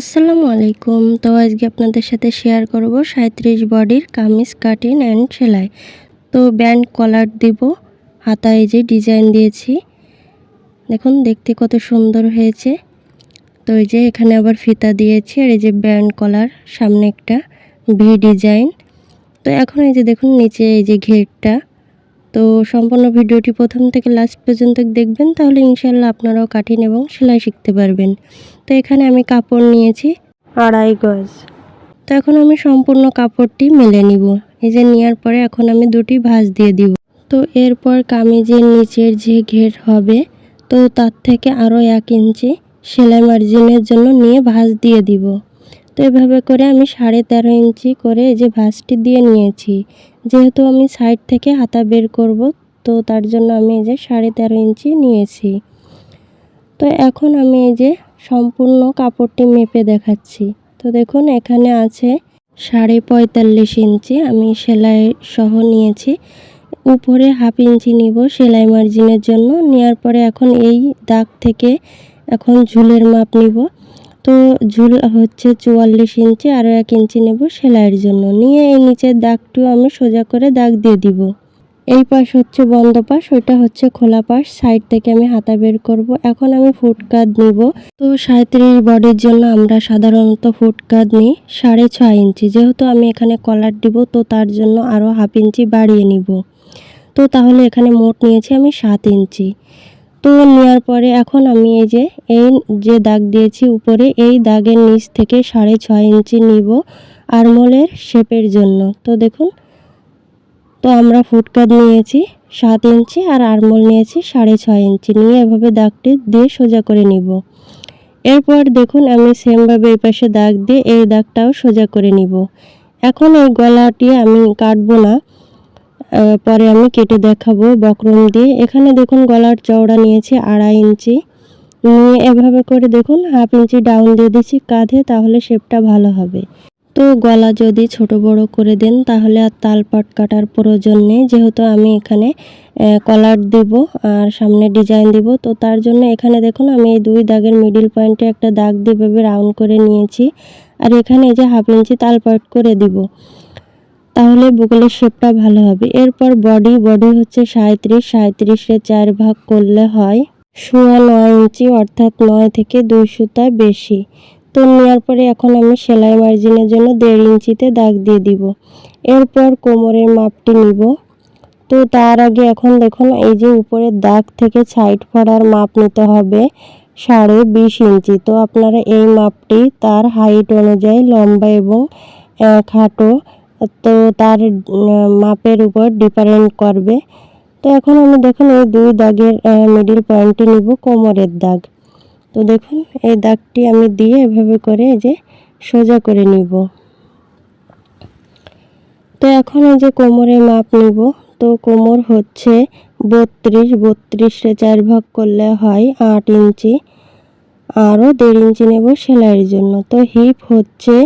আসসালামু আলাইকুম। তো আজকে আপনাদের সাথে শেয়ার করব সাঁত্রিশ বডির কামিজ কাটিং অ্যান্ড সেলাই। তো ব্যান্ড কলার দিব, হাতায় যে ডিজাইন দিয়েছি। দেখুন, দেখতে কত সুন্দর হয়েছে। তো এই যে এখানে আবার ফিতা দিয়েছি, আর এই যে ব্যান্ড কলার সামনে একটা ভি ডিজাইন তো এখন এই যে দেখুন, নিচে এই যে ঘেরটা। তো সম্পূর্ণ ভিডিওটি প্রথম থেকে লাস্ট পর্যন্ত দেখবেন তাহলে ইনশাল্লাহ আপনারাও কাটিং এবং সেলাই শিখতে পারবেন। তো এখানে আমি কাপড় নিয়েছি। আড়াই গজ। তো এখন আমি সম্পূর্ণ কাপড়টি মেলে নিব। এই যে নেওয়ার পরে এখন আমি দুটি ভাঁজ দিয়ে দিব। তো এরপর কামিজের নিচের যে ঘের হবে তো তার থেকে আরও এক ইঞ্চি সেলাই মার্জিনের জন্য নিয়ে ভাঁজ দিয়ে দিব। তো এভাবে করে আমি সাড়ে তেরো ইঞ্চি করে যে ভাঁজটি দিয়ে নিয়েছি। যেহেতু আমি সাইড থেকে হাতা বের করব, তো তার জন্য আমি এই যে সাড়ে তেরো ইঞ্চি নিয়েছি। তো এখন আমি এই যে সম্পূর্ণ কাপড়টি মেপে দেখাচ্ছি। তো দেখুন, এখানে আছে সাড়ে পঁয়তাল্লিশ ইঞ্চি আমি সেলাই সহ নিয়েছি। উপরে হাফ ইঞ্চি নিব সেলাই মার্জিনের জন্য। নেওয়ার পরে এখন এই দাগ থেকে এখন ঝুলের মাপ নিব। তো ঝুল হচ্ছে চুয়াল্লিশ ইঞ্চি আরও এক ইঞ্চি নেব সেলাইয়ের জন্য। নিয়ে এই নিচের দাগটিও আমি সোজা করে দাগ দিয়ে দিব। এই পাশ হচ্ছে বন্ধ পাশ, ওইটা হচ্ছে খোলা পাশ। সাইড থেকে আমি হাতা বের করব। এখন আমি ফুট ফুটকাত নিব। তো সাঁত্রিশ বডির জন্য আমরা সাধারণত ফুট ফুটকাত নিই সাড়ে ছয় ইঞ্চি। যেহেতু আমি এখানে কলার দিব, তো তার জন্য আরও হাফ ইঞ্চি বাড়িয়ে নিব। তো তাহলে এখানে মোট নিয়েছি আমি সাত ইঞ্চি। তো নেওয়ার পরে এখন আমি এই যে এই যে দাগ দিয়েছি উপরে, এই দাগের নিচ থেকে সাড়ে ছয় ইঞ্চি নিব আরমোলের শেপের জন্য। তো দেখুন, তো আমরা ফুটকাট নিয়েছি সাত ইঞ্চি আর আরমোল নিয়েছি সাড়ে ছয় ইঞ্চি। নিয়ে এভাবে দাগটি দিয়ে সোজা করে নিব। এরপর দেখুন, আমি সেমভাবে এই পাশে দাগ দিয়ে এই দাগটাও সোজা করে নিব। এখন এই গলাটি আমি কাটবো না। পরে আমি কেটে দেখাবো বক্রম দিয়ে। এখানে দেখুন গলার চওড়া নিয়েছি আড়াই ইঞ্চি। নিয়ে এভাবে করে দেখুন হাফ ইঞ্চি ডাউন দিয়ে দিচ্ছি কাঁধে, তাহলে শেপটা ভালো হবে। তো গলা যদি ছোট বড় করে দেন, তাহলে আর তালপাট কাটার প্রয়োজন নেই। যেহেতু আমি এখানে কলার দিব আর সামনে ডিজাইন দিব, তো তার জন্য এখানে দেখুন আমি এই দুই দাগের মিডিল পয়েন্টে একটা দাগ দিয়ে রাউন্ড করে নিয়েছি। আর এখানে এই যে হাফ ইঞ্চি তালপাট করে দিব। তাহলে বুকলের শেপটা ভালো হবে। এরপর বডি বডি হচ্ছে সাঁত্রিশ সাঁত্রিশে চার ভাগ করলে হয় সোয়া নয় ইঞ্চি, অর্থাৎ নয় থেকে দুই সুতা বেশি। তো নেওয়ার পরে এখন আমি সেলাই মার্জিনের জন্য দেড় ইঞ্চিতে দাগ দিয়ে দিব। এরপর কোমরের মাপটি নিব। তো তার আগে এখন দেখুন, এই যে উপরের দাগ থেকে সাইড ফড়ার মাপ নিতে হবে সাড়ে বিশ ইঞ্চি। তো আপনারা এই মাপটি তার হাইট অনুযায়ী লম্বা এবং খাটো তো তার মাপের উপর ডিফারেন্ট করবে। তো এখন আমি দেখুন এই দুই দাগের মিডিল পয়েন্টে নিব, কোমরের দাগ। তো দেখুন, এই দাগটি আমি দিয়ে এভাবে করে যে সোজা করে নিব। তো এখন এই যে কোমরের মাপ নিব, তো কোমর হচ্ছে বত্রিশ, বত্রিশে চার ভাগ করলে হয় আট ইঞ্চি। আরও দেড় ইঞ্চি নেব সেলাইয়ের জন্য। তো হিপ হচ্ছে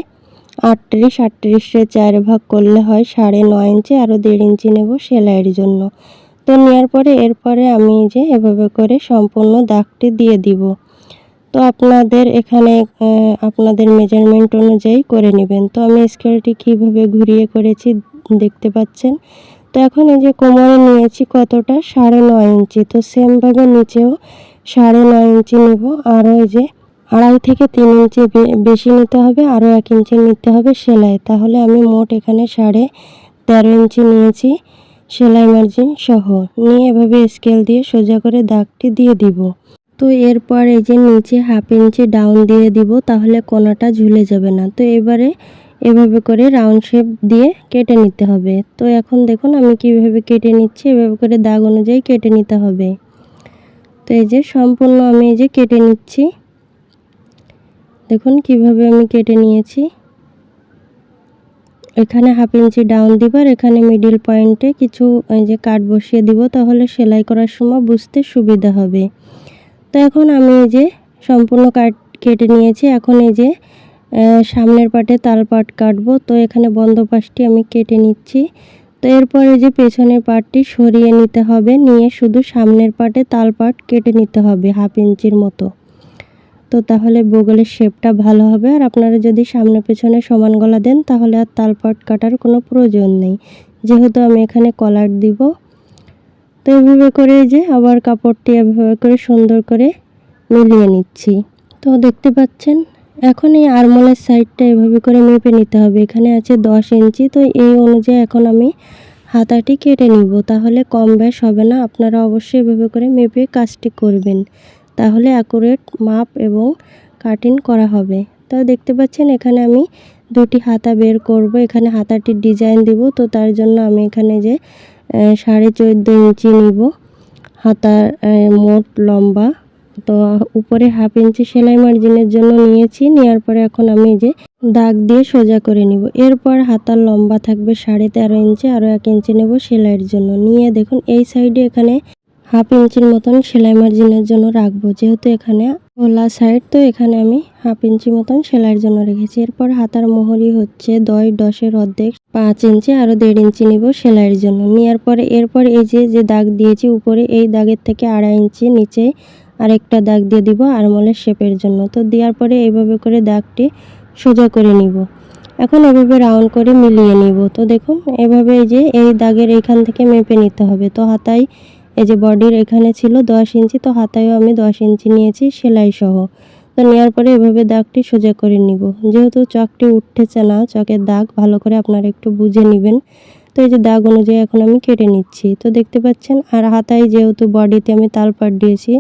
আটত্রিশ, আটত্রিশে চার ভাগ করলে হয় সাড়ে নয় ইঞ্চি, আরও দেড় ইঞ্চি নেব সেলাইয়ের জন্য। তো নেওয়ার পরে, এরপরে আমি যে এভাবে করে সম্পূর্ণ দাগটি দিয়ে দিব। তো আপনাদের এখানে আপনাদের মেজারমেন্ট অনুযায়ী করে নেবেন। তো আমি স্কেলটি কীভাবে ঘুরিয়ে করেছি দেখতে পাচ্ছেন? তো এখন এই যে কোমরে নিয়েছি কতটা? সাড়ে নয় ইঞ্চি। তো সেমভাবে নিচেও সাড়ে নয় ইঞ্চি নেব। আরও এই যে আড়াই থেকে তিন ইঞ্চি বেশি নিতে হবে, আরও এক ইঞ্চি নিতে হবে সেলাই। তাহলে আমি মোট এখানে সাড়ে তেরো ইঞ্চি নিয়েছি সেলাই মার্জিন সহ। নিয়ে এভাবে স্কেল দিয়ে সোজা করে দাগটি দিয়ে দিব। তো এরপর এই যে নিচে হাফ ইঞ্চি ডাউন দিয়ে দিব, তাহলে কোনাটা ঝুলে যাবে না। তো এবারে এভাবে করে রাউন্ড শেপ দিয়ে কেটে নিতে হবে। তো এখন দেখুন আমি কীভাবে কেটে নিচ্ছি, এভাবে করে দাগ অনুযায়ী কেটে নিতে হবে। তো এই যে সম্পূর্ণ আমি এই যে কেটে নিচ্ছি। দেখুন কীভাবে আমি কেটে নিয়েছি। এখানে হাফ ইঞ্চি ডাউন দিব আর এখানে মিডিল পয়েন্টে কিছু যে কাট বসিয়ে দিব তাহলে সেলাই করার সময় বুঝতে সুবিধা হবে। তো এখন আমি এই যে সম্পূর্ণ কাট কেটে নিয়েছি। এখন এই যে সামনের পাটে তাল পাট কাটবো। তো এখানে বন্ধ পাশটি আমি কেটে নিচ্ছি। তো এরপরে যে পেছনের পাটটি সরিয়ে নিতে হবে। নিয়ে শুধু সামনের পাটে তাল পাট কেটে নিতে হবে হাফ ইঞ্চির মতো। তো তাহলে বগলের শেপটা ভালো হবে। আর আপনারা যদি সামনে পেছনে সমান গলা দেন, তাহলে আর তালপাট কাটার কোনো প্রয়োজন নেই। যেহেতু আমি এখানে কলার দিব। তো এভাবে করে যে আবার কাপড়টি এভাবে করে সুন্দর করে মিলিয়ে নিচ্ছি। তো দেখতে পাচ্ছেন, এখন এই আরমোলের সাইডটা এভাবে করে মেপে নিতে হবে। এখানে আছে দশ ইঞ্চি। তো এই অনুযায়ী এখন আমি হাতাটি কেটে নিব। তাহলে কম বেশ হবে না। আপনারা অবশ্যই এভাবে করে মেপে কাজটি করবেন। তাহলে অ্যাকুরেট মাপ এবং কাটিং করা হবে। তো দেখতে পাচ্ছেন, এখানে আমি দুটি হাতা বের করব। এখানে হাতাটির ডিজাইন দিব। তো তার জন্য আমি এখানে যে সাড়ে চোদ্দ ইঞ্চি নিব। হাতার মোট লম্বা। তো উপরে হাফ ইঞ্চি সেলাই মার্জিনের জন্য নিয়েছি। নেওয়ার পরে এখন আমি যে, দাগ দিয়ে সোজা করে নিব। এরপর হাতার লম্বা থাকবে সাড়ে তেরো ইঞ্চি। আরও এক ইঞ্চি নেব সেলাইয়ের জন্য। নিয়ে দেখুন, এই সাইডে এখানে হাফ ইঞ্চির মতন সেলাই মার্জিনের জন্য রাখব। যেহেতু এখানে ওলা সাইড, তো এখানে আমি হাফ ইঞ্চি মতন সেলাইয়ের জন্য রেখেছি। এরপর হাতার মোহরি হচ্ছে দশ, দশের অর্ধেক, পাঁচ ইঞ্চি আরও দেড় ইঞ্চি নিব সেলাইয়ের জন্য। নেওয়ার পরে, এরপর এই যে যে দাগ দিয়েছি, উপরে এই দাগের থেকে আড়াই ইঞ্চি নিচে আরেকটা দাগ দিয়ে দিব আরমোলের শেপের জন্য। তো দেওয়ার পরে এইভাবে করে দাগটি সোজা করে নিব। এখন এভাবে রাউন্ড করে মিলিয়ে নিব। তো দেখুন, এভাবে এই যে, এই দাগের এইখান থেকে মেপে নিতে হবে। তো হাতায় এই যে বডির এখানে ছিল দশ ইঞ্চি, তো হাতায়ও আমি দশ ইঞ্চি নিয়েছি সেলাই সহ তো নেওয়ার পরে এভাবে দাগটি সোজা করে নিব। যেহেতু চকটি উঠতেছে না, চকের দাগ, ভালো করে আপনারা একটু বুঝে নেবেন। তো এই যে দাগ অনুযায়ী এখন আমি কেটে নিচ্ছি। তো দেখতে পাচ্ছেন, আর হাতায় যেহেতু বডিতে আমি তালপাট দিয়েছি,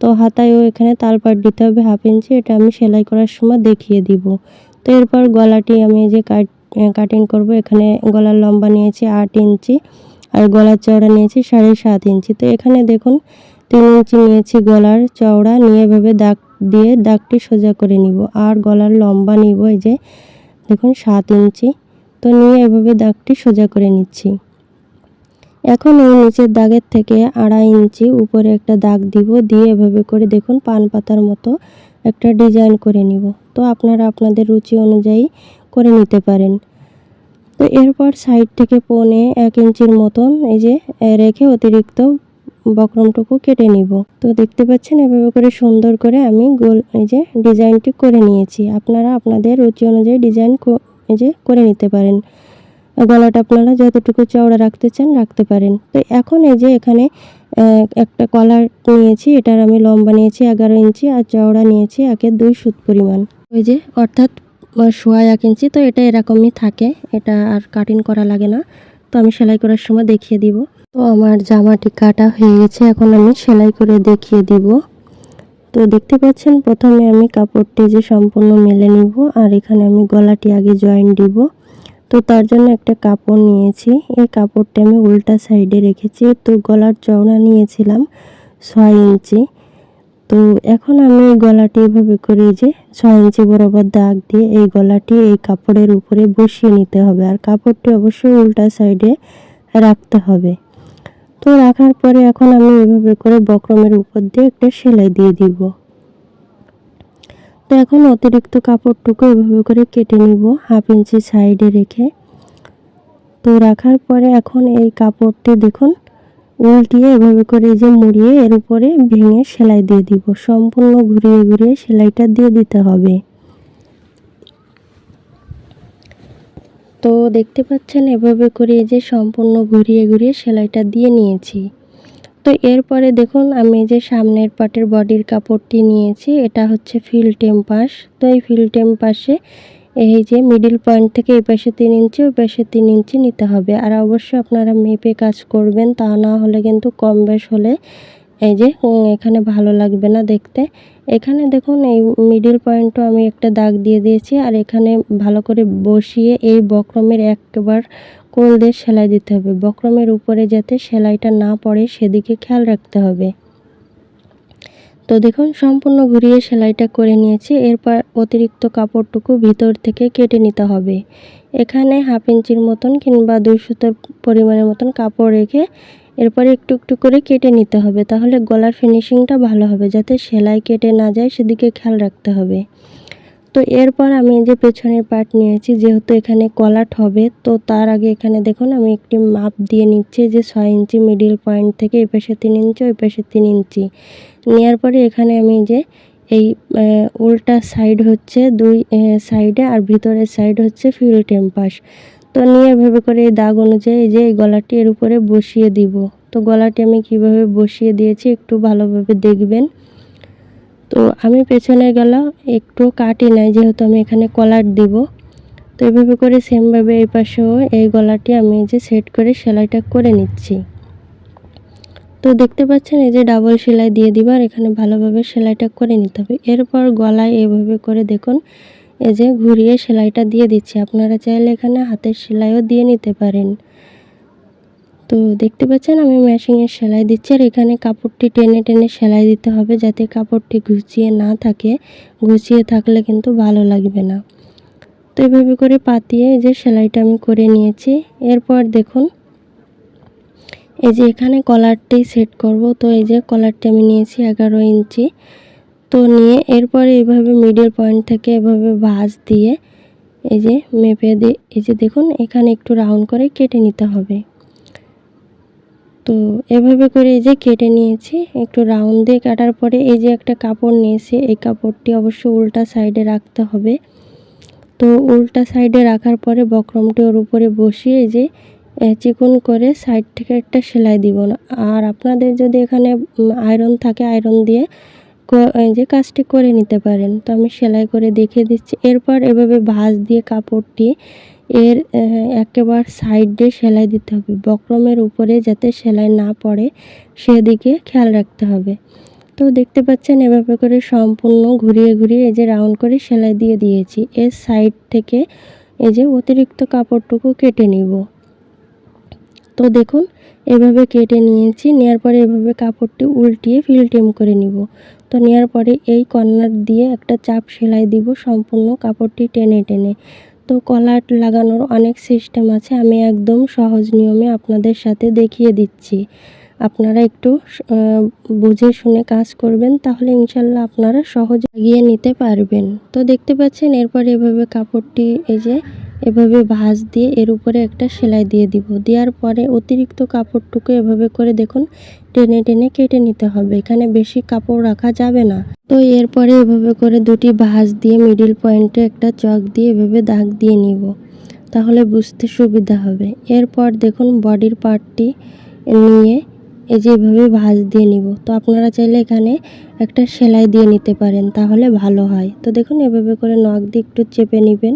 তো হাতায়ও এখানে তালপাট দিতে হবে হাফ ইঞ্চি, এটা আমি সেলাই করার সময় দেখিয়ে দিব। তো এরপর গলাটি আমি যে কাট কাটিং করব। এখানে গলার লম্বা নিয়েছি আট ইঞ্চি। আর গলার চওড়া নিয়েছি সাড়ে সাত ইঞ্চি। তো এখানে দেখুন তিন ইঞ্চি নিয়েছি গলার চওড়া, নিয়ে এভাবে দাগ দিয়ে দাগটি সোজা করে নিব। আর গলার লম্বা নিব এই যে, দেখুন সাত ইঞ্চি। তো নিয়ে এভাবে দাগটি সোজা করে নিচ্ছি। এখন এই নিচের দাগের থেকে আড়াই ইঞ্চি উপরে একটা দাগ দিব, দিয়ে এভাবে করে দেখুন পান পাতার মতো একটা ডিজাইন করে নিব। তো আপনারা আপনাদের রুচি অনুযায়ী করে নিতে পারেন। তো এরপর সাইড থেকে পৌনে এক ইঞ্চির মতন এই যে রেখে অতিরিক্ত বক্রমটুকু কেটে নিব। তো দেখতে পাচ্ছেন, এভাবে করে সুন্দর করে আমি গোল এই যে ডিজাইনটি করে নিয়েছি। আপনারা আপনাদের রুচি অনুযায়ী ডিজাইন এই যে করে নিতে পারেন। গলাটা আপনারা যতটুকু চওড়া রাখতে চান রাখতে পারেন। তো এখন এই যে এখানে একটা কলার নিয়েছি, এটার আমি লম্বা নিয়েছি এগারো ইঞ্চি আর চওড়া নিয়েছি একের দুই সুত পরিমাণ। ওই যে, অর্থাৎ সোয়া এক ইঞ্চি তো এটা এরকমই থাকে। এটা আর কাটিং করা লাগে না। তো আমি সেলাই করার সময় দেখিয়ে দিব। তো আমার জামাটি কাটা হয়ে গেছে, এখন আমি সেলাই করে দেখিয়ে দিব। তো দেখতে পাচ্ছেন, প্রথমে আমি কাপড়টি যে সম্পূর্ণ মেলে নিব, আর এখানে আমি গলাটি আগে জয়েন দিব। তো তার জন্য একটা কাপড় নিয়েছি। এই কাপড়টি আমি উল্টা সাইডে রেখেছি। তো গলার চওড়া নিয়েছিলাম ছয় ইঞ্চি। তো এখন আমি এই গলাটি এভাবে করে যে ছয় ইঞ্চি বরাবর দাগ দিয়ে এই গলাটি এই কাপড়ের উপরে বসিয়ে নিতে হবে। আর কাপড়টি অবশ্যই উল্টা সাইডে রাখতে হবে। তো রাখার পরে এখন আমি এভাবে করে বক্রমের উপর দিয়ে একটা সেলাই দিয়ে দিব। তো এখন অতিরিক্ত কাপড়টুকু এভাবে করে কেটে নিব হাফ ইঞ্চি সাইডে রেখে। তো রাখার পরে এখন এই কাপড়টি দেখুন উল্টিয়ে এভাবে করে যে মুড়িয়ে এর উপরে ভেঙে সেলাই দিয়ে দিব। সম্পূর্ণ ঘুরিয়ে ঘুরিয়ে সেলাইটা দিয়ে দিতে হবে। তো দেখতে পাচ্ছেন, এভাবে করে যে সম্পূর্ণ ঘুরিয়ে ঘুরিয়ে সেলাইটা দিয়ে নিয়েছি। তো এরপরে দেখুন, আমি যে সামনের পাটের বডির কাপড়টি নিয়েছি। এটা হচ্ছে ফিল টেম্পাস তো এই ফিল টেম্পাসে এই যে মিডিল পয়েন্ট থেকে এই পাশে তিন ইঞ্চি, ওই পাশে তিন ইঞ্চি নিতে হবে। আর অবশ্যই আপনারা মেপে কাজ করবেন, তা না হলে কিন্তু কম বেশ হলে এই যে এখানে ভালো লাগবে না দেখতে। এখানে দেখুন, এই মিডিল পয়েন্টও আমি একটা দাগ দিয়ে দিয়েছি, আর এখানে ভালো করে বসিয়ে এই বক্রমের একবার কোল দিয়ে সেলাই দিতে হবে। বক্রমের উপরে যাতে সেলাইটা না পড়ে, সেদিকে খেয়াল রাখতে হবে। তো দেখুন, সম্পূর্ণ ঘুরিয়ে সেলাইটা করে নিয়েছি। এরপর অতিরিক্ত কাপড়টুকু ভিতর থেকে কেটে নিতে হবে। এখানে হাফ ইঞ্চির মতন কিংবা দুই সুতোর পরিমাণের মতন কাপড় রেখে এরপরে একটু একটু করে কেটে নিতে হবে। তাহলে গলার ফিনিশিংটা ভালো হবে, যাতে সেলাই কেটে না যায়, সেদিকে খেয়াল রাখতে হবে। তো এরপর আমি যে পেছনের পার্ট নিয়েছি, যেহেতু এখানে কলাট হবে, তো তার আগে এখানে দেখুন, আমি একটি মাপ দিয়ে নিচ্ছি যে ছয় ইঞ্চি মিডিল পয়েন্ট থেকে এই পাশে তিন ইঞ্চি ওই পাশে তিন ইঞ্চি। নেওয়ার পরে এখানে আমি যে এই উল্টা সাইড হচ্ছে দুই সাইডে আর ভিতরের সাইড হচ্ছে ফিল টেম্পাস তো নিয়ে ভেবে করে এই দাগ অনুযায়ী যে এই গলাটি এর উপরে বসিয়ে দিব। তো গলাটি আমি কীভাবে বসিয়ে দিয়েছি একটু ভালোভাবে দেখবেন। তো আমি পেছনের গলা একটু কাটি নাই, যেহেতু আমি এখানে কলার দিব। তো এভাবে করে সেমভাবে এই পাশেও এই গলাটি আমি যে সেট করে সেলাইটা করে নিচ্ছি। তো দেখতে পাচ্ছেন, এই যে ডাবল সেলাই দিয়ে দিব আর এখানে ভালোভাবে সেলাইটা করে নিতে হবে। এরপর গলায় এভাবে করে দেখুন, এই যে ঘুরিয়ে সেলাইটা দিয়ে দিচ্ছি। আপনারা চাইলে এখানে হাতের সেলাইও দিয়ে নিতে পারেন। তো দেখতে পাচ্ছেন, আমি মেশিনের সেলাই দিচ্ছি আর এখানে কাপড়টি টেনে টেনে সেলাই দিতে হবে যাতে কাপড়টি ঘুচিয়ে না থাকে। ঘুচিয়ে থাকলে কিন্তু ভালো লাগবে না। তো এভাবে করে পাতিয়ে এই যে সেলাইটা আমি করে নিয়েছি। এরপর দেখুন এই যে এখানে কলারটি সেট করব। তো এই যে কলারটি আমি নিয়েছি এগারো ইঞ্চি। তো নিয়ে এরপরে এইভাবে মিডল পয়েন্ট থেকে এভাবে ভাঁজ দিয়ে এই যে মেপে দিয়ে, এই যে দেখুন, এখানে একটু রাউন্ড করে কেটে নিতে হবে। তো এভাবে করে এই যে কেটে নিয়েছি, একটু রাউন্ড দিয়ে কাটার পরে এই যে একটা কাপড় নিয়েছি, এই কাপড়টি অবশ্য উল্টা সাইডে রাখতে হবে। তো উল্টা সাইডে রাখার পরে বক্রমটি ওর উপরে বসিয়ে এই যে চিকন করে সাইড থেকে একটা সেলাই দিব না। আর আপনাদের যদি এখানে আয়রন থাকে আয়রন দিয়ে যে কাজটি করে নিতে পারেন। তো আমি সেলাই করে দেখিয়ে দিচ্ছি। এরপর এভাবে ভাঁজ দিয়ে কাপড়টি এর একেবারে সাইডে সেলাই দিতে হবে। বক্রমের উপরে যাতে সেলাই না পড়ে, সেদিকে খেয়াল রাখতে হবে। তো দেখতে পাচ্ছেন এভাবে করে সম্পূর্ণ ঘুরিয়ে ঘুরিয়ে এই যে রাউন্ড করে সেলাই দিয়ে দিয়েছি। এর সাইড থেকে এই যে অতিরিক্ত কাপড়টুকু কেটে নিব। তো দেখুন, এভাবে কেটে নিয়েছি নেওয়ার পরে এভাবে কাপড়টি উল্টিয়ে ফিল্টিম করে নিব। তো নেওয়ার পরে এই কর্নার দিয়ে একটা চাপ সেলাই দিব সম্পূর্ণ কাপড়টি টেনে টেনে। তো কলার লাগানোর অনেক সিস্টেম আছে, আমি একদম সহজ নিয়মে আপনাদের সাথে দেখিয়ে দিচ্ছি। আপনারা একটু বুঝে শুনে কাজ করবেন, তাহলে ইনশাল্লাহ আপনারা সহজ এগিয়ে নিতে পারবেন। তো দেখতে পাচ্ছেন, এরপর এভাবে কাপড়টি এই যে এভাবে ভাঁজ দিয়ে এর উপরে একটা সেলাই দিয়ে দিব। দেওয়ার পরে অতিরিক্ত কাপড়টুকু এভাবে করে দেখুন, টেনে টেনে কেটে নিতে হবে। এখানে বেশি কাপড় রাখা যাবে না। তো এরপরে এভাবে করে দুটি ভাঁজ দিয়ে মিডিল পয়েন্টে একটা চক দিয়ে এভাবে দাগ দিয়ে নিব। তাহলে বুঝতে সুবিধা হবে। এরপর দেখুন বডির পার্টটি নিয়ে এই যে এভাবে ভাঁজ দিয়ে নিব। তো আপনারা চাইলে এখানে একটা সেলাই দিয়ে নিতে পারেন, তাহলে ভালো হয়। তো দেখুন, এভাবে করে নখ দিয়ে একটু চেপে নেবেন।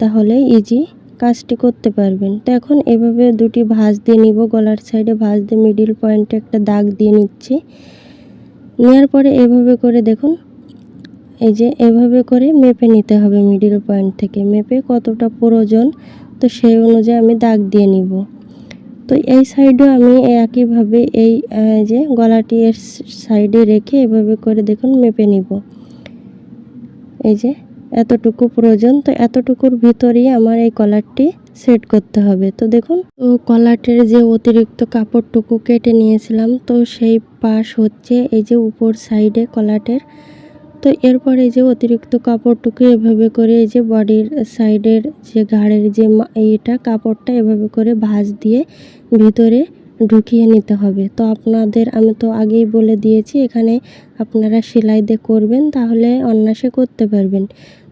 তাহলে ইজি কাজটি করতে পারবেন। তো এখন এভাবে দুটি ভাঁজ দিয়ে নিব। গলার সাইডে ভাঁজ দিয়ে মিডিল পয়েন্টে একটা দাগ দিয়ে নিচ্ছি। নেওয়ার পরে এভাবে করে দেখুন, এই যে এভাবে করে মেপে নিতে হবে মিডিল পয়েন্ট থেকে। মেপে কতটা প্রয়োজন, তো সেই অনুযায়ী আমি দাগ দিয়ে নিব। তো এই সাইডেও আমি একইভাবে এই যে গলাটি এর সাইডে রেখে এভাবে করে দেখুন, মেপে নিব। এই যে এতটুকু প্রয়োজন তো এতটুকুর ভিতরেই আমার এই কলারটি সেট করতে হবে। তো দেখুন, তো কলারটির যে অতিরিক্ত কাপড়টুকু কেটে নিয়েছিলাম, তো সেই পাশ হচ্ছে এই যে উপর সাইডে কলাটের তো এরপর এই যে অতিরিক্ত কাপড়টুকু এভাবে করে এই যে বডির সাইডের যে ঘাড়ের যে এটা কাপড়টা এভাবে করে ভাঁজ দিয়ে ভিতরে ঢুকিয়ে নিতে হবে। তো আপনাদের, আমি তো আগেই বলে দিয়েছি, এখানে আপনারা সেলাই দিয়ে করবেন, তাহলে অন্যাসে করতে পারবেন।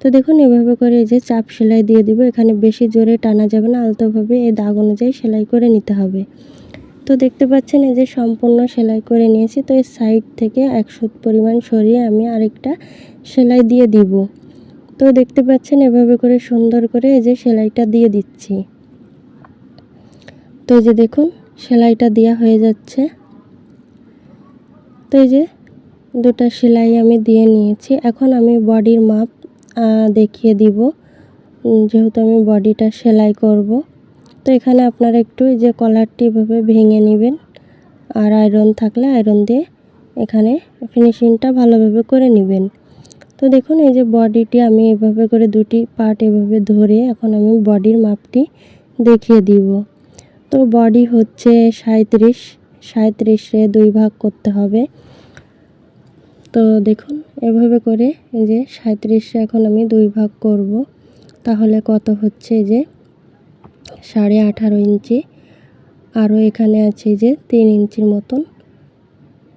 তো দেখুন, এভাবে করে এই যে চাপ সেলাই দিয়ে দিব। এখানে বেশি জোরে টানা যাবে না, আলতোভাবে এই দাগ অনুযায়ী সেলাই করে নিতে হবে। তো দেখতে পাচ্ছেন, এই যে সম্পূর্ণ সেলাই করে নিয়েছি। তো এই সাইড থেকে একশো পরিমাণ সরিয়ে আমি আরেকটা সেলাই দিয়ে দিব। তো দেখতে পাচ্ছেন, এভাবে করে সুন্দর করে এই যে সেলাইটা দিয়ে দিচ্ছি। তো এই যে দেখুন, সেলাইটা দেওয়া হয়ে যাচ্ছে। তো এই যে দুটা সেলাই আমি দিয়ে নিয়েছি। এখন আমি বডির মাপ দেখিয়ে দিব। যেহেতু আমি বডিটা সেলাই করব। তো এখানে আপনারা একটু যে কলারটি এভাবে ভেঙে নেবেন। আর আয়রন থাকলে আয়রন দিয়ে এখানে ফিনিশিংটা ভালোভাবে করে নেবেন। তো দেখুন, এই যে বডিটি আমি এভাবে করে দুটি পার্ট এভাবে ধরে এখন আমি বডির মাপটি দেখিয়ে দিব। তো বডি হচ্ছে সাঁত্রিশ সাঁত্রিশে দুই ভাগ করতে হবে। তো দেখুন, এভাবে করে এই যে সাঁত্রিশে এখন আমি দুই ভাগ করব। তাহলে কত হচ্ছে যে সাড়ে আঠারো ইঞ্চি। আরও এখানে আছে যে তিন ইঞ্চির মতন।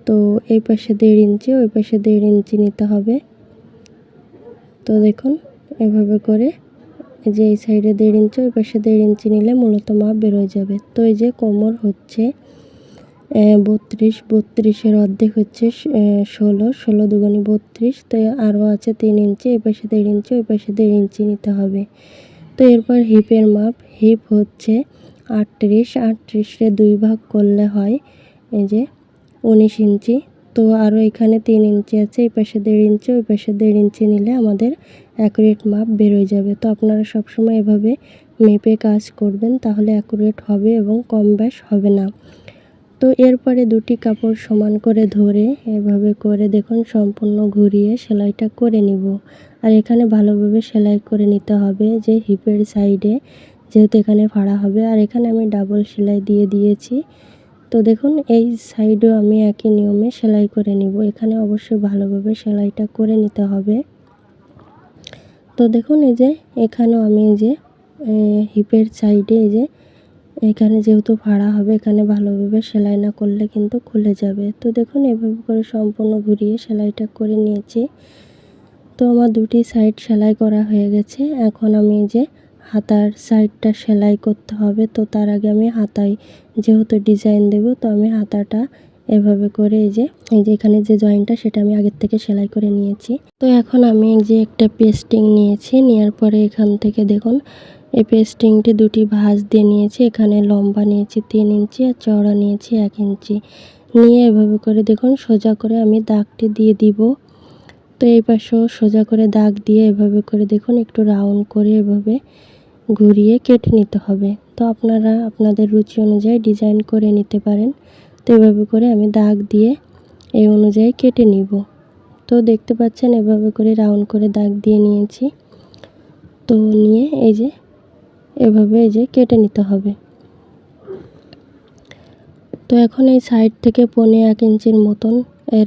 তো এই পাশে দেড় ইঞ্চি, ওই পাশে দেড় ইঞ্চি নিতে হবে। তো দেখুন, এভাবে করে যে এই সাইডে দেড় ইঞ্চি, ওই পাশে দেড় ইঞ্চি নিলে মূলত মাপ বেরোয় যাবে। তো এই যে কোমর হচ্ছে বত্রিশ, বত্রিশের অর্ধেক হচ্ছে ষোলো ষোলো দুগুনি বত্রিশ, তো আরও আছে তিন ইঞ্চি এই পাশে দেড় ইঞ্চি, ওই পাশে দেড় ইঞ্চি নিতে হবে। তো এরপর হিপের মাপ, হিপ হচ্ছে আটত্রিশ, আটত্রিশে দুই ভাগ করলে হয় এই যে উনিশ ইঞ্চি, তো আরও এখানে তিন ইঞ্চি আছে এই পাশে দেড় ইঞ্চি, ওই পাশে দেড় ইঞ্চি নিলে আমাদের অ্যাকুরেট মাপ বেরোয় যাবে। তো আপনারা সবসময় এভাবে মেপে কাজ করবেন, তাহলে অ্যাকুরেট হবে এবং কম ব্যাস হবে না। তো এরপরে দুটি কাপড় সমান করে ধরে এভাবে করে দেখুন সম্পূর্ণ ঘুরিয়ে সেলাইটা করে নিব। আর এখানে ভালোভাবে সেলাই করে নিতে হবে যে হিপের সাইডে, যেহেতু এখানে ফাড়া হবে। আর এখানে আমি ডাবল সেলাই দিয়ে দিয়েছি। তো দেখুন এই সাইডেও আমি একই নিয়মে সেলাই করে নিব। এখানে অবশ্যই ভালোভাবে সেলাইটা করে নিতে হবে। তো দেখুন এই যে এখানেও আমি এই যে হিপের সাইডে এই যে এখানে যেহেতু ভাড়া হবে, এখানে ভালোভাবে সেলাই না করলে কিন্তু খুলে যাবে। তো দেখুন, এভাবে করে সম্পূর্ণ ঘুরিয়ে সেলাইটা করে নিয়েছি। তো আমার দুটি সাইড সেলাই করা হয়ে গেছে। এখন আমি যে হাতার সাইডটা সেলাই করতে হবে, তো তার আগে আমি হাতায় যেহেতু ডিজাইন দেব, তো আমি হাতাটা এভাবে করে এই যে এই যে এখানে যে জয়েন্টটা সেটা আমি আগের থেকে সেলাই করে নিয়েছি। তো এখন আমি যে একটা পেস্টিং নিয়েছি, নেওয়ার পরে এখান থেকে দেখুন এই পেস্টিংটি দুটি ভাঁজ দিয়ে নিয়েছি। এখানে লম্বা নিয়েছি, তিন ইঞ্চি আর চওড়া নিয়েছি এক ইঞ্চি। নিয়ে এভাবে করে দেখুন, সোজা করে আমি দাগটি দিয়ে দিব। তো এই পাশেও সোজা করে দাগ দিয়ে এভাবে করে দেখুন, একটু রাউন্ড করে এভাবে ঘুরিয়ে কেটে নিতে হবে। তো আপনারা আপনাদের রুচি অনুযায়ী ডিজাইন করে নিতে পারেন। তো এভাবে করে আমি দাগ দিয়ে এই অনুযায়ী কেটে নিব। তো দেখতে পাচ্ছেন, এভাবে করে রাউন্ড করে দাগ দিয়ে নিয়েছি। তো নিয়ে এই যে এভাবে এই যে কেটে নিতে হবে। তো এখন এই সাইড থেকে পনে এক ইঞ্চির মতন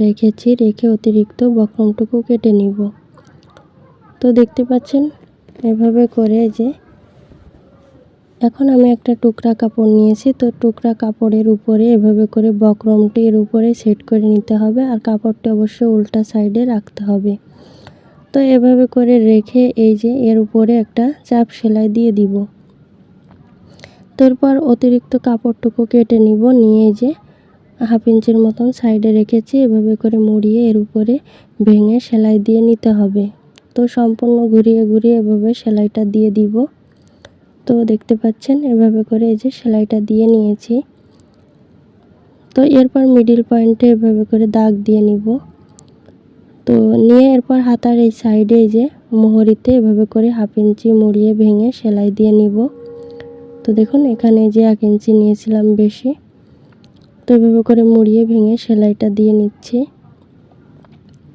রেখেছি, রেখে অতিরিক্ত বক্রমটুকু কেটে নিব। তো দেখতে পাচ্ছেন, এভাবে করে যে এখন আমি একটা টুকরা কাপড় নিয়েছি, তো টুকরা কাপড়ের উপরে এভাবে করে বক্রমটি এর উপরে সেট করে নিতে হবে আর কাপড়টি অবশ্যই উল্টা সাইডে রাখতে হবে। তো এভাবে করে রেখে এই যে এর উপরে একটা চাপ সেলাই দিয়ে দিব। তারপর অতিরিক্ত কাপড়টুকু কেটে নিব, নিয়ে যে হাফ ইঞ্চির মতন সাইডে রেখেছি, এভাবে করে মুড়িয়ে এর উপরে ভেঙে সেলাই দিয়ে নিতে হবে। তো সম্পূর্ণ ঘুরিয়ে ঘুরিয়ে এভাবে সেলাইটা দিয়ে দিব। তো দেখতে পাচ্ছেন, এভাবে করে এই যে সেলাইটা দিয়ে নিয়েছি। তো এরপর মিডিল পয়েন্টে এভাবে করে দাগ দিয়ে নিব। তো নিয়ে এরপর হাতার এই সাইডে এই যে মোহরিতে এভাবে করে হাফ ইঞ্চি মুড়িয়ে ভেঙে সেলাই দিয়ে নিব। তো দেখুন, এখানে যে এক ইঞ্চি নিয়েছিলাম বেশি, তো এভাবে করে মুড়িয়ে ভেঙে সেলাইটা দিয়ে নিচ্ছি।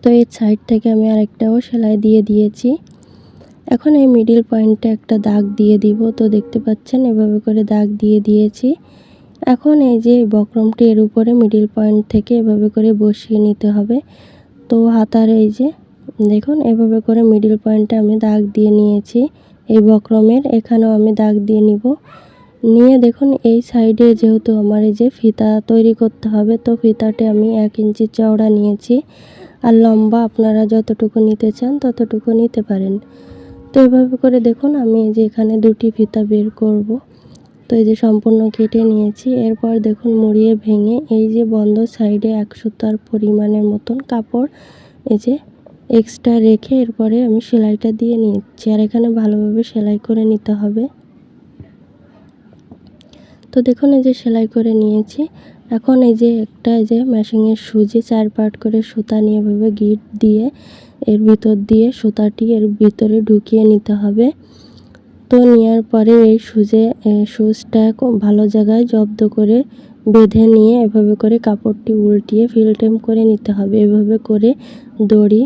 তো এই সাইড থেকে আমি আরেকটাও সেলাই দিয়ে দিয়েছি। এখন এই মিডিল পয়েন্টে একটা দাগ দিয়ে দিব, তো দেখতে পাচ্ছেন এভাবে করে দাগ দিয়ে দিয়েছি। এখন এই যে বক্রমটি এর উপরে মিডিল পয়েন্ট থেকে এভাবে করে বসিয়ে নিতে হবে। তো হাতার এই যে, দেখুন এভাবে করে মিডিল পয়েন্টে আমি দাগ দিয়ে নিয়েছি। এই বক্রমের, এখানেও আমি দাগ দিয়ে নিব। নিয়ে দেখুন, এই সাইডে যেহেতু আমার এই যে ফিতা তৈরি করতে হবে, তো ফিতাটা আমি এক ইঞ্চি চওড়া নিয়েছি। আর লম্বা আপনারা যতটুকু নিতে চান ততটুকু নিতে পারেন। তো এভাবে করে দেখুন, আমি এই যে এখানে দুটি ফিতা বের করব। তো এই যে সম্পূর্ণ কেটে নিয়েছি। এরপর দেখুন, মুড়িয়ে ভেঙে এই যে বন্ধ সাইডে এক সুতার পরিমাণের মতন কাপড়, এই যে এক্সট্রা রেখে এরপরে আমি সেলাইটা দিয়ে নিচ্ছি। আর এখানে ভালোভাবে সেলাই করে নিতে হবে। তো দেখুন, এই যে সেলাই করে নিয়েছি। এখন এই যে একটা যে মেশিনের সুজি চার পার্ট করে সুতা নিয়ে এভাবে গিট দিয়ে, এর ভিতর দিয়ে সুতাটি এর ভিতরে ঢুকিয়ে নিতে হবে। তো নেওয়ার পরে এই সুজে সুচটা ভালো জায়গায় জব্দ করে বেঁধে নিয়ে এভাবে করে কাপড়টি উল্টিয়ে ফিলটেম করে নিতে হবে। এভাবে করে দড়ি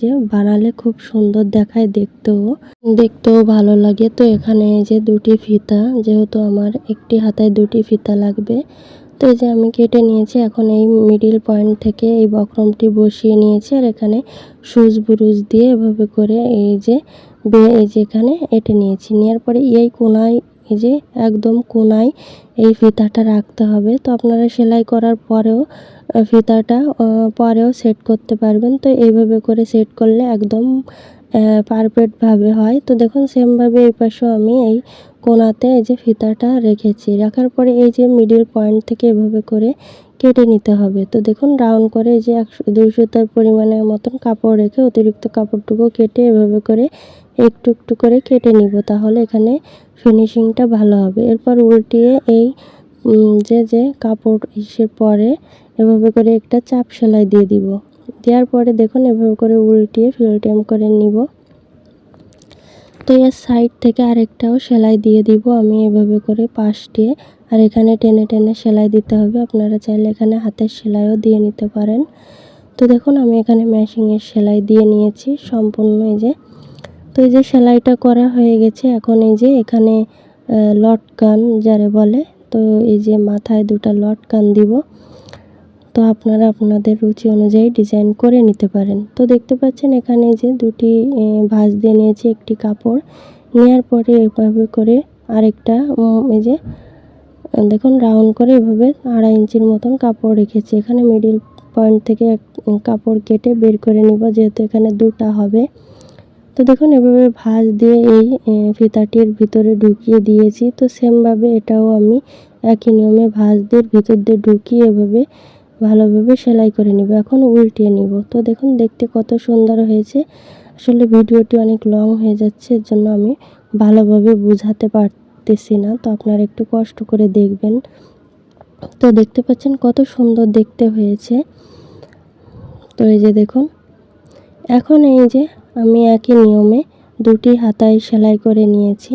যে বানালে খুব সুন্দর দেখায় দেখতেও। দেখতেও ভালো লাগে। তো এখানে এই যে দুটি ফিতা, যেহেতু আমার একটি হাতায় দুটি ফিতা লাগবে, তো এই যে আমি কেটে নিয়েছি। এখন এই মিডিল পয়েন্ট থেকে এই বক্রমটি বসিয়ে নিয়েছি আর এখানে সুজ বুরুজ দিয়ে এভাবে করে এই যে এই যে এখানে এঁটে নিয়েছি। নেওয়ার পরে এই কোনায় এই যে একদম কোনায় এই ফিতাটা রাখতে হবে। তো আপনারা সেলাই করার পরেও ফিতাটা পরেও সেট করতে পারবেন। তো এইভাবে করে সেট করলে একদম পারফেক্টভাবে হয়। তো দেখুন সেমভাবে এই পাশেও আমি এই কোনাতে এই যে ফিতাটা রেখেছি। রাখার পরে এই যে মিডিল পয়েন্ট থেকে এভাবে করে কেটে নিতে হবে। তো দেখুন রাউন্ড করে এই যে একশো দুইশোতার পরিমাণের মতন কাপড় রেখে অতিরিক্ত কাপড়টুকু কেটে এভাবে করে একটু একটু করে কেটে নিব, তাহলে এখানে ফিনিশিংটা ভালো হবে। এরপর উল্টিয়ে এই যে যে কাপড় ইসের পরে এভাবে করে একটা চাপ সেলাই দিয়ে দিব। দেওয়ার পরে দেখুন এভাবে করে উল্টিয়ে ফিল্টেম করে নিব। তো এর সাইড থেকে আরেকটাও সেলাই দিয়ে দিব আমি এভাবে করে পাশ দিয়ে। আর এখানে টেনে টেনে সেলাই দিতে হবে, আপনারা চাইলে এখানে হাতের সেলাইও দিয়ে নিতে পারেন। তো দেখুন আমি এখানে মেশিনের সেলাই দিয়ে নিয়েছি, সম্পূর্ণ এই যে তো এই যে সেলাইটা করা হয়ে গেছে, এখন এই যে এখানে লটকান যারা বলে, তো এই যে মাথায় দুটো লটকান দিব। তো আপনারা আপনাদের রুচি অনুযায়ী ডিজাইন করে নিতে পারেন। তো দেখতে পাচ্ছেন এখানে যে দুটি ভাঁজ দিয়ে নিয়েছি একটি কাপড়। নেওয়ার পরে এভাবে করে আরেকটা এই যে, দেখুন রাউন্ড করে এভাবে আড়াই ইঞ্চির মতন কাপড় রেখেছি। এখানে মিডিল পয়েন্ট থেকে কাপড় কেটে বের করে নিব, যেহেতু এখানে দুটা হবে। তো দেখুন, এভাবে ভাঁজ দিয়ে এই ফিতাটির ভিতরে ঢুকিয়ে দিয়েছি। তো সেমভাবে এটাও আমি একই নিয়মে ভাঁজ দিয়ে ভিতর দিয়ে ঢুকিয়ে এভাবে ভালোভাবে সেলাই করে নিব। এখন উল্টিয়ে নিব। তো দেখুন, দেখতে কত সুন্দর হয়েছে। আসলে ভিডিওটি অনেক লং হয়ে যাচ্ছে, এর জন্য আমি ভালোভাবে বোঝাতে পারতেছি না। তো আপনারা একটু কষ্ট করে দেখবেন। তো দেখতে পাচ্ছেন কত সুন্দর দেখতে হয়েছে। তো এই যে দেখুন, এখন এই যে আমি একই নিয়মে দুটি হাতায় সেলাই করে নিয়েছি।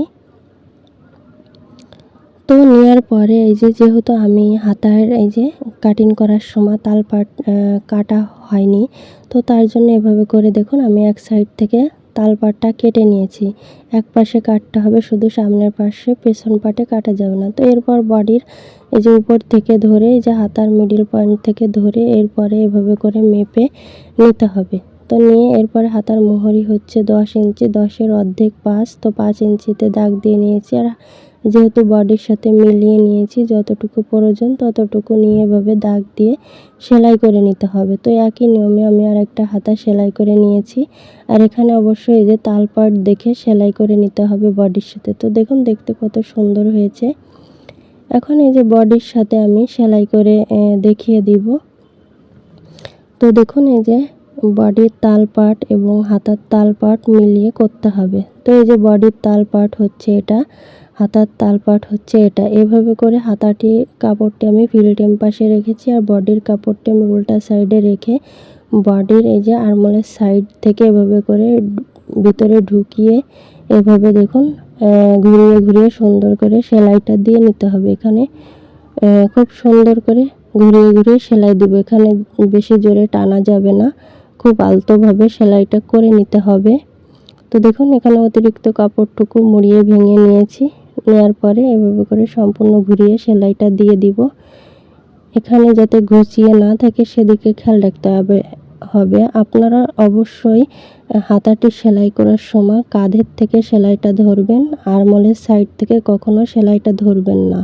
তো নেওয়ার পরে এই যে যেহেতু আমি হাতার এই যে কাটিং করার সময় তালপাট আহ, কাটা হয়নি তো তার জন্য এভাবে করে দেখুন আমি এক সাইড থেকে তালপাটটা কেটে নিয়েছি। এক পাশে কাটতে হবে শুধু সামনের পাশে পেছন পাটে কাটা যাবে না। তো এরপর বডির এই যে উপর থেকে ধরে এই যে হাতার মিডিল পয়েন্ট থেকে ধরে এরপরে এভাবে করে মেপে নিতে হবে। তো নিয়ে এরপরে হাতার মোহরি হচ্ছে দশ ইঞ্চি, দশের অর্ধেক পাঁচ, তো পাঁচ ইঞ্চিতে দাগ দিয়ে নিয়েছি। আর যেহেতু বডির সাথে মিলিয়ে নিয়েছি, যতটুকু প্রয়োজন ততটুকু নিয়ে এভাবে দাগ দিয়ে সেলাই করে নিতে হবে। তো একই নিয়মে আমি আর একটা হাতা সেলাই করে নিয়েছি। আর এখানে অবশ্যই এই যে তালপাট দেখে সেলাই করে নিতে হবে বডির সাথে। তো দেখুন, দেখতে কত সুন্দর হয়েছে। এখন এই যে বডির সাথে আমি সেলাই করে দেখিয়ে দিব। তো দেখুন এই যে বডির তাল তালপাট এবং হাতার তাল তালপাট মিলিয়ে করতে হবে। তো এই যে বডির তাল তালপাট হচ্ছে এটা, হাতার তাল তালপাট হচ্ছে এটা। এভাবে করে হাতাটি, কাপড়টি আমি ফিল্টেম পাশে রেখেছি আর বডির কাপড়টি আমি উল্টা সাইডে রেখে বডির এই যে আরমোলের সাইড থেকে এভাবে করে ভিতরে ঢুকিয়ে এভাবে দেখুন ঘুরিয়ে ঘুরিয়ে সুন্দর করে সেলাইটা দিয়ে নিতে হবে। এখানে খুব সুন্দর করে ঘুরিয়ে ঘুরিয়ে সেলাই দিব। এখানে বেশি জোরে টানা যাবে না। খুব আলতোভাবে সেলাইটা করে নিতে হবে। তো দেখুন, এখানে অতিরিক্ত কাপড়টুকু মুড়িয়ে ভেঙে নিয়েছি। নেওয়ার পরে এভাবে করে সম্পূর্ণ ঘুরিয়ে সেলাইটা দিয়ে দিব। এখানে যাতে ঘুচিয়ে না থাকে, সেদিকে খেয়াল রাখতে হবে হবে। আপনারা অবশ্যই হাতাটি সেলাই করার সময় কাঁধের থেকে সেলাইটা ধরবেন, আরমোলের সাইড থেকে কখনো সেলাইটা ধরবেন না।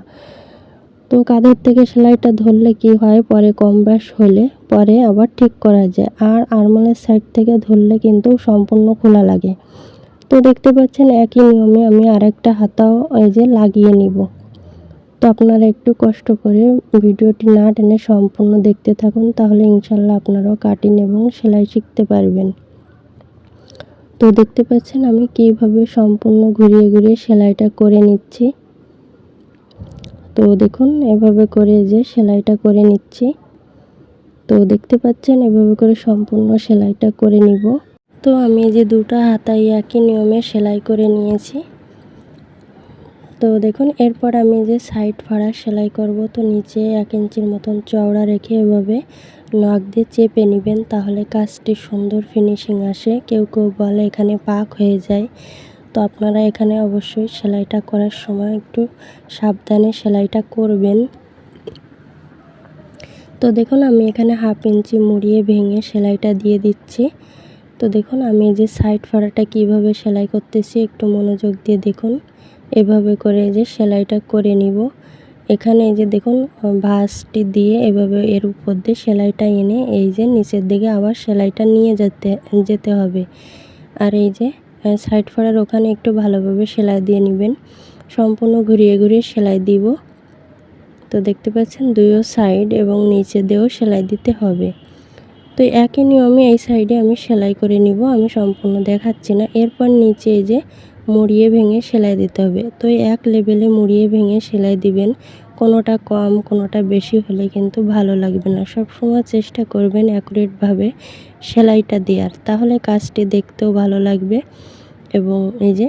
তো কাঁধের থেকে সেলাইটা ধরলে কি হয়? পরে কম ব্যাস হলে পরে আবার ঠিক করা যায়। আর আরমোলের সাইড থেকে ধরলে কিন্তু সম্পূর্ণ খোলা লাগে। তো দেখতে পাচ্ছেন একই নিয়মে আমি আরেকটা হাতাও এই যে লাগিয়ে নিব। তো আপনারা একটু কষ্ট করে ভিডিওটি না টেনে সম্পূর্ণ দেখতে থাকুন, তাহলে ইনশাল্লাহ আপনারাও কাটিং এবং সেলাই শিখতে পারবেন। তো দেখতে পাচ্ছেন আমি কীভাবে সম্পূর্ণ ঘুরিয়ে ঘুরিয়ে সেলাইটা করে নিচ্ছি। তো দেখুন, এভাবে করে যে সেলাইটা করে নিচ্ছি। তো দেখতে পাচ্ছেন, এভাবে করে সম্পূর্ণ সেলাইটা করে নিব। তো আমি যে দুটো হাতাই একই নিয়মে সেলাই করে নিয়েছি। তো দেখুন, এরপর আমি যে সাইড ফাড়া সেলাই করব। তো নিচে এক ইঞ্চির মতন চওড়া রেখে এভাবে নখ দিয়ে চেপে নেবেন, তাহলে কাজটি সুন্দর ফিনিশিং আসে। কেউ কেউ বলে এখানে পাক হয়ে যায়। তো আপনারা এখানে অবশ্যই সেলাইটা করার সময় একটু সাবধানে সেলাইটা করবেন। তো দেখুন, আমি এখানে হাফ ইঞ্চি মুড়িয়ে ভেঙে সেলাইটা দিয়ে দিচ্ছি। তো দেখুন, আমি যে সাইড ফাড়াটা কীভাবে সেলাই করতেছি, একটু মনোযোগ দিয়ে দেখুন। এভাবে করে যে সেলাইটা করে নিব। এখানে এই যে দেখুন, ভাঁজটি দিয়ে এভাবে এর উপর দিয়ে সেলাইটা এনে এই যে নিচের দিকে আবার সেলাইটা নিয়ে যেতে যেতে হবে। আর এই যে সাইড ফোড়ার ওখানে একটু ভালোভাবে সেলাই দিয়ে নেবেন। সম্পূর্ণ ঘুরিয়ে ঘুরিয়ে সেলাই দিব। তো দেখতে পাচ্ছেন, দুইও সাইড এবং নিচে দিয়েও সেলাই দিতে হবে। তো একই নিয়মে এই সাইডে আমি সেলাই করে নিব, আমি সম্পূর্ণ দেখাচ্ছি না। এরপর নিচে এই যে মুড়িয়ে ভেঙে সেলাই দিতে হবে। তো এক লেভেলে মুড়িয়ে ভেঙে সেলাই দিবেন, কোনোটা কম, কোনোটা বেশি হলে কিন্তু ভালো লাগবে না। সব সময় চেষ্টা করবেন অ্যাকুরেটভাবে সেলাইটা দেওয়ার। তাহলে কাজটি দেখতেও ভালো লাগবে এবং এই যে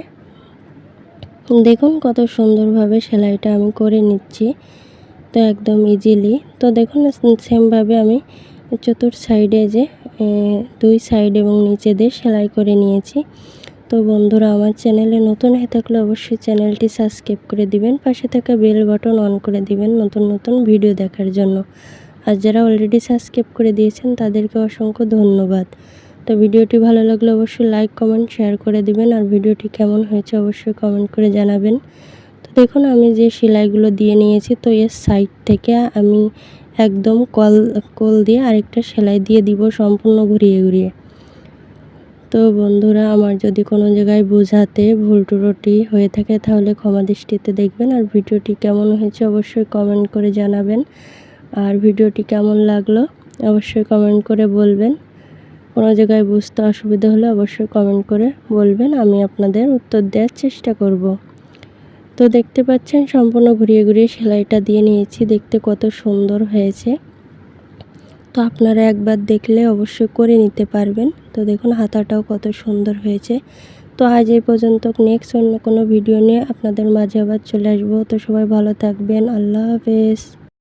দেখুন কত সুন্দরভাবে সেলাইটা আমি করে নিচ্ছি। তো একদম ইজিলি তো দেখুন সেমভাবে আমি চতুর সাইডে যে দুই সাইড এবং নিচে দিয়ে সেলাই করে নিয়েছি। তো বন্ধুরা, আমার চ্যানেলে নতুন হয়ে থাকলে অবশ্যই চ্যানেলটি সাবস্ক্রাইব করে দিবেন, পাশে থাকা বেল বাটন অন করে দিবেন নতুন নতুন ভিডিও দেখার জন্য। আর যারা অলরেডি সাবস্ক্রাইব করে দিয়েছেন, তাদেরকে অসংখ্য ধন্যবাদ। তো ভিডিওটি ভালো লাগলে অবশ্যই লাইক কমেন্ট শেয়ার করে দিবেন, আর ভিডিওটি কেমন হয়েছে অবশ্যই কমেন্ট করে জানাবেন। তো দেখুন, আমি যে সেলাইগুলো দিয়ে নিয়েছি, তো এর সাইড থেকে আমি একদম কল কল দিয়ে আরেকটা সেলাই দিয়ে দিব সম্পূর্ণ ঘুরিয়ে ঘুরিয়ে। তো বন্ধুরা, আমার যদি কোনো জায়গায় বোঝাতে ভুল টুরোটি হয়ে থাকে, তাহলে ক্ষমা দৃষ্টিতে দেখবেন। আর ভিডিওটি কেমন হয়েছে অবশ্যই কমেন্ট করে জানাবেন। আর ভিডিওটি কেমন লাগল অবশ্যই কমেন্ট করে বলবেন। কোনো জায়গায় বুঝতে অসুবিধা হলে অবশ্যই কমেন্ট করে বলবেন। আমি আপনাদের উত্তর দেওয়ার চেষ্টা করব। তো দেখতে পাচ্ছেন, সম্পূর্ণ ঘুরিয়ে ঘুরিয়ে সেলাইটা দিয়ে নিয়েছি। দেখতে কত সুন্দর হয়েছে। তো আপনারা একবার দেখলে অবশ্যই করে নিতে পারবেন। তো দেখুন, হাতাটাও কত সুন্দর হয়েছে। তো আজ এই পর্যন্ত নেক্সট অন্য কোনো ভিডিও নিয়ে আপনাদের মাঝে আবার চলে আসব। তো সবাই ভালো থাকবেন। আল্লাহ হাফেজ।